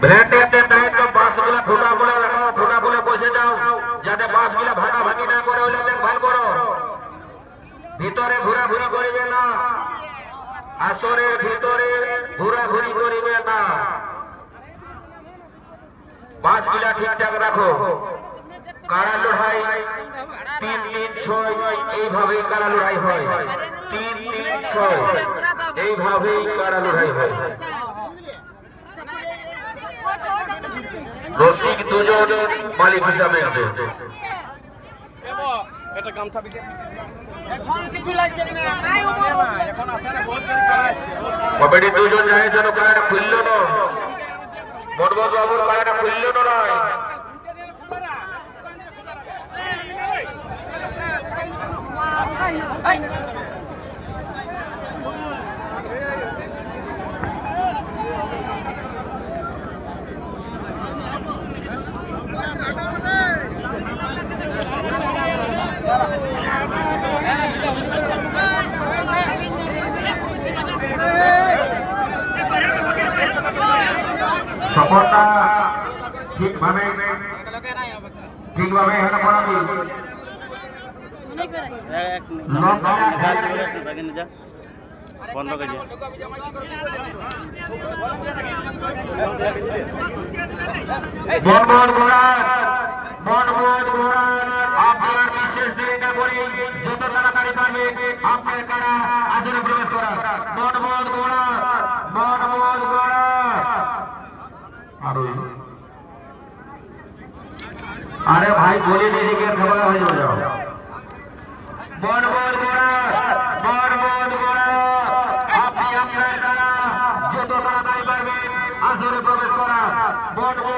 ব্লেন্ডের জন্য একদম রাখো খোলা বলে বসে যাও, যাতে বাসগুলা ভাগাভাগি না করে ওইটা দেখভাল ছয় কারা লড়াই হয়। তিন তিন ছয়, এইভাবেই কারা লড়াই হয়। দুজন মালিক হিসাবে আছে। এটা গামছা কমিটি দুজন যায় যেন কারাটা খুলল না? মনমোহন বাবুর কারাটা খুলল না নয় সফরটা ঠিকভাবে ঠিকভাবে এখানে করাবি। বন্ধ করে মনমোহন গোড়ার আপনার বিশেষ দেরিটা করে, যত তাড়াতাড়ি পারবে আপনার কারা আসলে প্রবেশ করা মনমোহন গোড়ার মনমোহন গোড়ার আরও ভাই, বলে দিদিকে খাবার হয়ে যাও। মনমোহন গোড়ার মনমোহন গোড়া আপনি আপনার কারা যত তাড়াতাড়ি পারবেন, আসরে প্রবেশ করা। মনমোহন